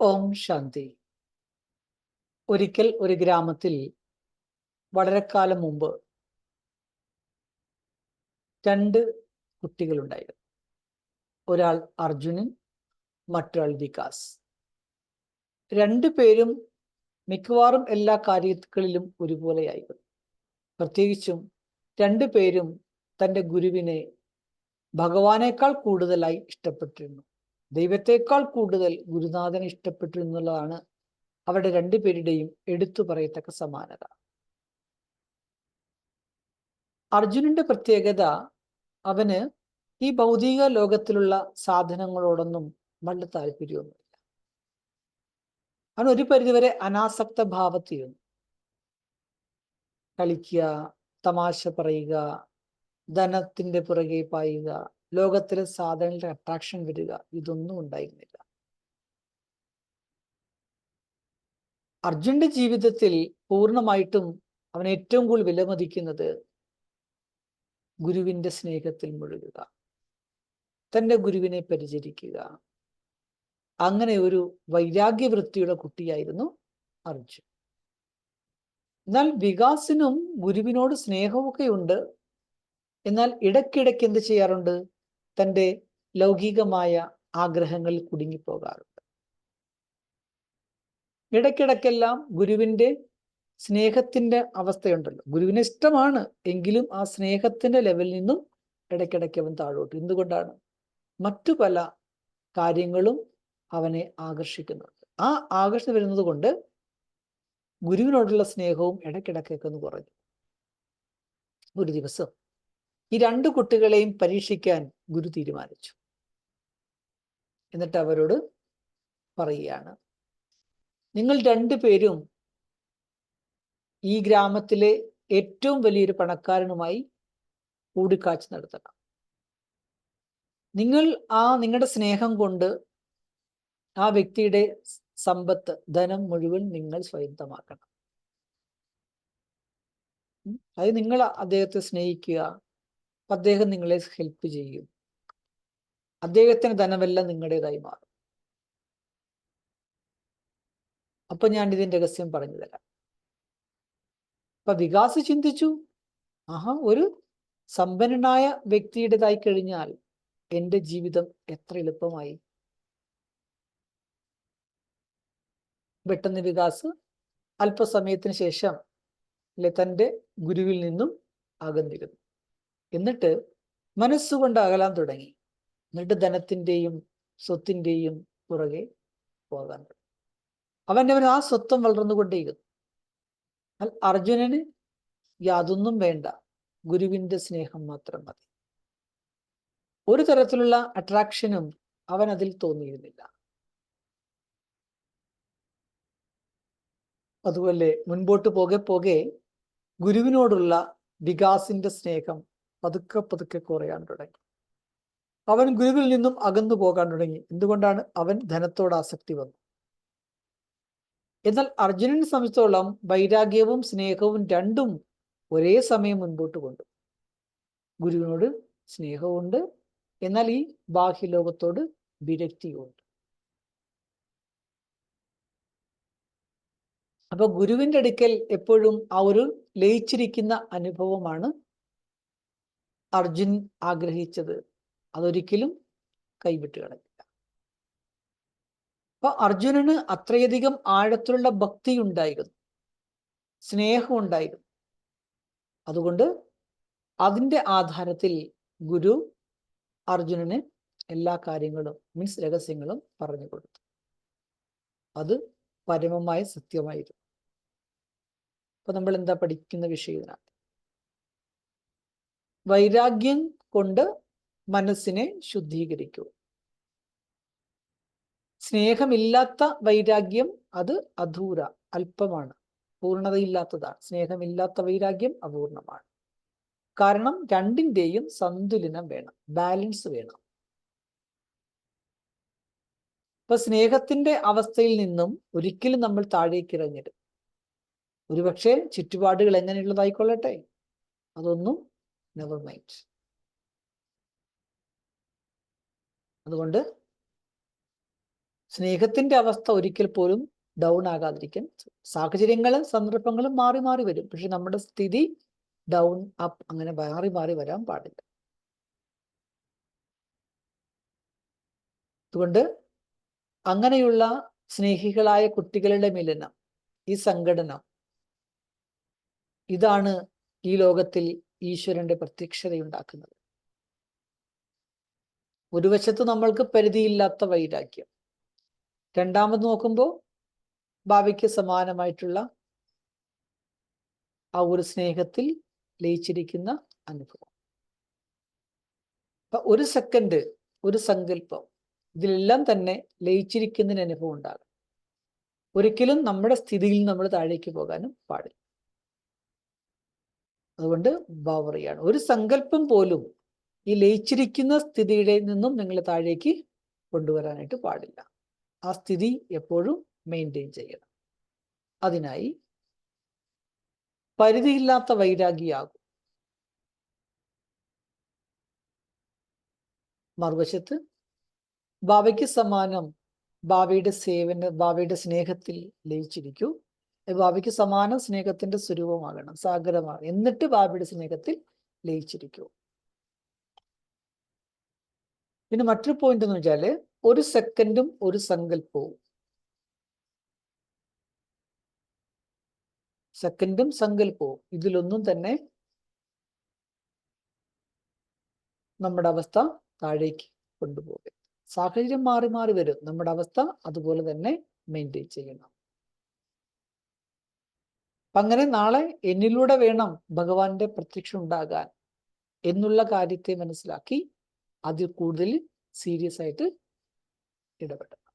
ഓം ശാന്തി. ഒരിക്കൽ ഒരു ഗ്രാമത്തിൽ വളരെ കാലം മുമ്പ് രണ്ട് കുട്ടികളുണ്ടായിരുന്നു. ഒരാൾ അർജുനൻ മറ്റൊരാൾ വികാസ്. രണ്ടു പേരും മിക്കവാറും എല്ലാ കാര്യങ്ങളിലും ഒരുപോലെയായിരുന്നു. പ്രത്യേകിച്ചും രണ്ടു പേരും തന്റെ ഗുരുവിനെ ഭഗവാനേക്കാൾ കൂടുതലായി ഇഷ്ടപ്പെട്ടിരുന്നു. ദൈവത്തെക്കാൾ കൂടുതൽ ഗുരുനാഥനെ ഇഷ്ടപ്പെട്ടു എന്നുള്ളതാണ് അവരുടെ രണ്ടുപേരുടെയും എടുത്തു പറയത്തക്ക സമാനത. അർജുനന്റെ പ്രത്യേകത അവന് ഈ ഭൗതിക ലോകത്തിലുള്ള സാധനങ്ങളോടൊന്നും വല്ല താല്പര്യമൊന്നുമില്ല. അവൻ ഒരു പരിധിവരെ അനാസക്ത ഭാവത്തിരുന്നു. കളിക്കുക തമാശ പറയുക ധനത്തിന്റെ പുറകെ പായുക ലോകത്തിലെ സാധനങ്ങളുടെ അട്രാക്ഷൻ വരിക ഇതൊന്നും ഉണ്ടായിരുന്നില്ല. അർജുന്റെ ജീവിതത്തിൽ പൂർണമായിട്ടും അവൻ ഏറ്റവും കൂടുതൽ വിലമതിക്കുന്നത് ഗുരുവിന്റെ സ്നേഹത്തിൽ മുഴുകുക. തന്റെ ഗുരുവിനെ പരിചരിക്കുക. അങ്ങനെ ഒരു വൈരാഗ്യവൃത്തിയുടെ കുട്ടിയായിരുന്നു അർജുൻ. എന്നാൽ വികാസിനും ഗുരുവിനോട് സ്നേഹമൊക്കെ ഉണ്ട് എന്നാൽ ഇടയ്ക്കിടയ്ക്ക് എന്ത് ചെയ്യാറുണ്ട്? തന്റെ ലൗകികമായ ആഗ്രഹങ്ങളിൽ കുടുങ്ങിപ്പോകാറുണ്ട്. ഇടയ്ക്കിടയ്ക്കെല്ലാം ഗുരുവിന്റെ സ്നേഹത്തിന്റെ അവസ്ഥയുണ്ടല്ലോ. ഗുരുവിനെ ഇഷ്ടമാണ് എങ്കിലും ആ സ്നേഹത്തിന്റെ ലെവലിൽ നിന്നും ഇടയ്ക്കിടയ്ക്ക് അവൻ താഴോട്ട്. എന്തുകൊണ്ടാണ്? മറ്റു പല കാര്യങ്ങളും അവനെ ആകർഷിക്കുന്നുണ്ട്. ആ ആകർഷണം വരുന്നത് കൊണ്ട് ഗുരുവിനോടുള്ള സ്നേഹവും ഇടയ്ക്കിടയ്ക്കൊക്കെ ഒന്ന് കുറഞ്ഞു. ഒരു ദിവസം ഈ രണ്ട് കുട്ടികളെയും പരീക്ഷിക്കാൻ ഗുരു തീരുമാനിച്ചു. എന്നിട്ട് അവരോട് പറയുകയാണ് നിങ്ങൾ രണ്ടുപേരും ഈ ഗ്രാമത്തിലെ ഏറ്റവും വലിയൊരു പണക്കാരനുമായി കൂടിക്കാഴ്ച നടത്തണം. നിങ്ങൾ ആ നിങ്ങളുടെ സ്നേഹം കൊണ്ട് ആ വ്യക്തിയുടെ സമ്പത്ത് ധനം മുഴുവൻ നിങ്ങൾ സ്വയന്തമാക്കണം അത് നിങ്ങൾ അദ്ദേഹത്തെ സ്നേഹിക്കുക അദ്ദേഹം നിങ്ങളെ ഹെൽപ്പ് ചെയ്യും. അദ്ദേഹത്തിന് ധനമെല്ലാം നിങ്ങളുടേതായി മാറും. അപ്പൊ ഞാൻ ഇതിന്റെ രഹസ്യം പറഞ്ഞു തരാം. അപ്പൊ വികാസ് ചിന്തിച്ചു ആഹാ ഒരു സമ്പന്നനായ വ്യക്തിയുടേതായി കഴിഞ്ഞാൽ എന്റെ ജീവിതം എത്ര എളുപ്പമായി? പെട്ടെന്ന് വികാസ് അല്പസമയത്തിന് ശേഷം തന്റെ ഗുരുവിൽ നിന്നും അകന്നിരുന്നു. എന്നിട്ട് മനസ്സുകൊണ്ട് അകലാൻ തുടങ്ങി. എന്നിട്ട് ധനത്തിന്റെയും സ്വത്തിന്റെയും പുറകെ പോകാൻ അവൻ അവൻ ആ സ്വത്വം വളർന്നുകൊണ്ടേയിരുന്നു. അർജുനന് യാതൊന്നും വേണ്ട. ഗുരുവിന്റെ സ്നേഹം മാത്രം മതി. ഒരു തരത്തിലുള്ള അട്രാക്ഷനും അവൻ അതിൽ തോന്നിയിരുന്നില്ല. അതുപോലെ മുൻപോട്ട് പോകെ പോകെ ഗുരുവിനോടുള്ള വികാസിന്റെ സ്നേഹം പതുക്കെ പതുക്കെ കുറയാൻ തുടങ്ങി. അവൻ ഗുരുവിൽ നിന്നും അകന്നു പോകാൻ തുടങ്ങി. എന്തുകൊണ്ടാണ് അവൻ ധനത്തോട് ആസക്തി വന്നു എന്നാൽ അർജുനനെ സംബന്ധിച്ചോളം വൈരാഗ്യവും സ്നേഹവും രണ്ടും ഒരേ സമയം മുൻപോട്ട് കൊണ്ടു. ഗുരുവിനോട് സ്നേഹമുണ്ട് എന്നാൽ ഈ ബാഹ്യലോകത്തോട് വിരക്തിയുണ്ട്. അപ്പൊ ഗുരുവിന്റെ അടുക്കൽ എപ്പോഴും ആ ഒരു ലയിച്ചിരിക്കുന്ന അനുഭവമാണ് അർജുൻ ആഗ്രഹിച്ചത്. അതൊരിക്കലും കൈവിട്ട് കളഞ്ഞില്ല. അപ്പൊ അർജുനന് അത്രയധികം ആഴത്തിലുള്ള ഭക്തി ഉണ്ടായിരുന്നു. സ്നേഹം ഉണ്ടായിരുന്നു. അതുകൊണ്ട് അതിന്റെ ആധാരത്തിൽ ഗുരു അർജുനന് എല്ലാ കാര്യങ്ങളും മീൻസ് രഹസ്യങ്ങളും പറഞ്ഞു കൊടുത്തു. അത് പരമമായ സത്യമായിരുന്നു. അപ്പൊ നമ്മൾ എന്താ പഠിക്കുന്ന വിഷയത്തിനാണ് വൈരാഗ്യം കൊണ്ട് മനസ്സിനെ ശുദ്ധീകരിക്കൂ. സ്നേഹമില്ലാത്ത വൈരാഗ്യം അത് അധൂര അല്പമാണ്. പൂർണതയില്ലാത്തതാണ് സ്നേഹമില്ലാത്ത വൈരാഗ്യം അപൂർണമാണ്. കാരണം രണ്ടിന്റെയും സന്തുലനം വേണം ബാലൻസ് വേണം. ഇപ്പൊ സ്നേഹത്തിന്റെ അവസ്ഥയിൽ നിന്നും ഒരിക്കലും നമ്മൾ താഴേക്ക് ഇറങ്ങരുത്. ഒരുപക്ഷെ ചുറ്റുപാടുകൾ എങ്ങനെയുള്ളതായിക്കൊള്ളട്ടെ? അതൊന്നും നെവർ മൈൻഡ് അതുകൊണ്ട് സ്നേഹത്തിന്റെ അവസ്ഥ ഒരിക്കൽ പോലും ഡൗൺ ആകാതിരിക്കാൻ സാഹചര്യങ്ങളും സന്ദർഭങ്ങളും മാറി മാറി വരും. പക്ഷെ നമ്മുടെ സ്ഥിതി ഡൗൺ അപ്പ് അങ്ങനെ മാറി മാറി വരാൻ പാടില്ല. അതുകൊണ്ട് അങ്ങനെയുള്ള സ്നേഹികളായ കുട്ടികളുടെ മിലനം ഈ സംഘടന ഇതാണ് ഈ ലോകത്തിൽ ഈശ്വരന്റെ പ്രത്യക്ഷതയുണ്ടാക്കുന്നത്. ഒരു വശത്ത് നമ്മൾക്ക് പരിധിയില്ലാത്ത വൈരാഗ്യം. രണ്ടാമത് നോക്കുമ്പോൾ ഭാവിക്ക് സമാനമായിട്ടുള്ള ആ ഒരു സ്നേഹത്തിൽ ലയിച്ചിരിക്കുന്ന അനുഭവം. അപ്പൊ ഒരു സെക്കൻഡ് ഒരു സങ്കല്പം ഇതിലെല്ലാം തന്നെ ലയിച്ചിരിക്കുന്നതിന് അനുഭവം ഉണ്ടാകും ഒരിക്കലും നമ്മുടെ സ്ഥിതിയിൽ നമ്മൾ താഴേക്ക് പോകാനും പാടില്ല. അതുകൊണ്ട് ബാവറിയാണ് ഒരു സങ്കല്പം പോലും ഈ ലയിച്ചിരിക്കുന്ന സ്ഥിതിയുടെ നിന്നും നിങ്ങൾ താഴേക്ക് കൊണ്ടുവരാനായിട്ട് പാടില്ല. ആ സ്ഥിതി എപ്പോഴും മെയിന്റെയിൻ ചെയ്യണം. അതിനായി പരിധിയില്ലാത്ത വൈരാഗിയാകും. മറുവശത്ത് ബാബയ്ക്ക് സമാനം ബാബയുടെ സേവന ബാബയുടെ സ്നേഹത്തിൽ ലയിച്ചിരിക്കൂ. ബാബയ്ക്ക് സമാനം സ്നേഹത്തിന്റെ സ്വരൂപമാകണം സാഗരമാണ് എന്നിട്ട് ബാബയുടെ സ്നേഹത്തിൽ ലയിച്ചിരിക്കൂ. പിന്നെ മറ്റൊരു പോയിന്റ് എന്ന് വെച്ചാൽ ഒരു സെക്കൻഡും ഒരു സങ്കല്പവും. സെക്കൻഡും സങ്കല്പവും. ഇതിലൊന്നും തന്നെ നമ്മുടെ അവസ്ഥ താഴേക്ക് കൊണ്ടുപോകും. സാഹചര്യം മാറി മാറി വരും. നമ്മുടെ അവസ്ഥ അതുപോലെ തന്നെ മെയിന്റെയിൻ ചെയ്യണം. അങ്ങനെ നാളെ എന്നിലൂടെ വേണം ഭഗവാന്റെ പ്രത്യക്ഷം ഉണ്ടാകാൻ എന്നുള്ള കാര്യത്തെ മനസ്സിലാക്കി അതിൽ കൂടുതൽ സീരിയസ് ആയിട്ട് ഇടപെടണം.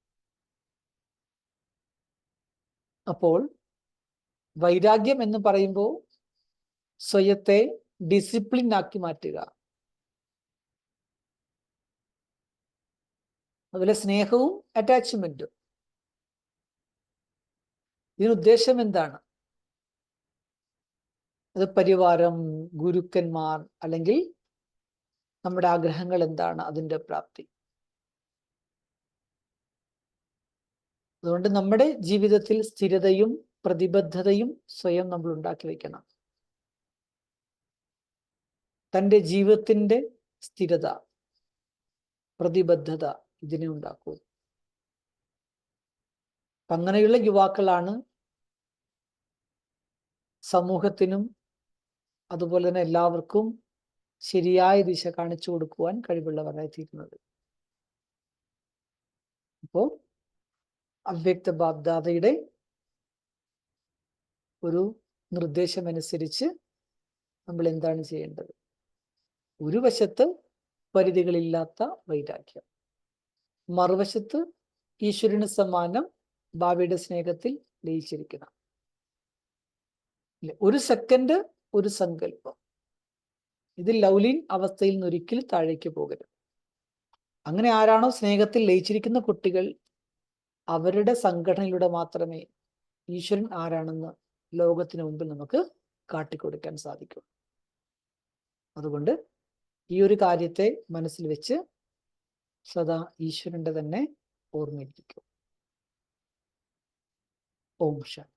അപ്പോൾ വൈരാഗ്യം എന്ന് പറയുമ്പോൾ സ്വയത്തെ ഡിസിപ്ലിൻ ആക്കി മാറ്റുക. അതുപോലെ സ്നേഹവും അറ്റാച്ച്മെന്റും ഇതിനുദ്ദേശം എന്താണ്? അത് പരിവാരം ഗുരുക്കന്മാർ അല്ലെങ്കിൽ നമ്മുടെ ആഗ്രഹങ്ങൾ എന്താണ് അതിന്റെ പ്രാപ്തി. അതുകൊണ്ട് നമ്മുടെ ജീവിതത്തിൽ സ്ഥിരതയും പ്രതിബദ്ധതയും സ്വയം നമ്മൾ ഉണ്ടാക്കി വെക്കണം. തന്റെ ജീവിതത്തിന്റെ സ്ഥിരത പ്രതിബദ്ധത ഇതിനെ ഉണ്ടാക്കൂ. അങ്ങനെയുള്ള യുവാക്കളാണ് സമൂഹത്തിനും അതുപോലെ തന്നെ എല്ലാവർക്കും ശരിയായ ദിശ കാണിച്ചു കൊടുക്കുവാൻ കഴിവുള്ളവരായി തീരുന്നത് അപ്പോ അവ്യക്ത ബാബ്ദാതയുടെ ഒരു നിർദ്ദേശമനുസരിച്ച് നമ്മൾ എന്താണ് ചെയ്യേണ്ടത്? ഒരു വശത്ത് പരിധികളില്ലാത്ത വൈരാഗ്യം മറുവശത്ത് ഈശ്വരന് സമാനം ബാബയുടെ സ്നേഹത്തിൽ ലയിച്ചിരിക്കണം. ഒരു സെക്കൻഡ് ഒരു സങ്കല്പം. ഇത് ലൗലിൻ അവസ്ഥയിൽ നിന്ന് ഒരിക്കലും താഴേക്ക് പോകരുത്. അങ്ങനെ ആരാണോ സ്നേഹത്തിൽ ലയിച്ചിരിക്കുന്ന കുട്ടികൾ അവരുടെ സംഘടനയിലൂടെ മാത്രമേ ഈശ്വരൻ ആരാണെന്ന് ലോകത്തിന് മുമ്പിൽ നമുക്ക് കാട്ടിക്കൊടുക്കാൻ സാധിക്കൂ. അതുകൊണ്ട് ഈ ഒരു കാര്യത്തെ മനസ്സിൽ വെച്ച് സദാ ഈശ്വരന്റെ തന്നെ ഓർമ്മയിരിക്കും ഓം ശാന്തി.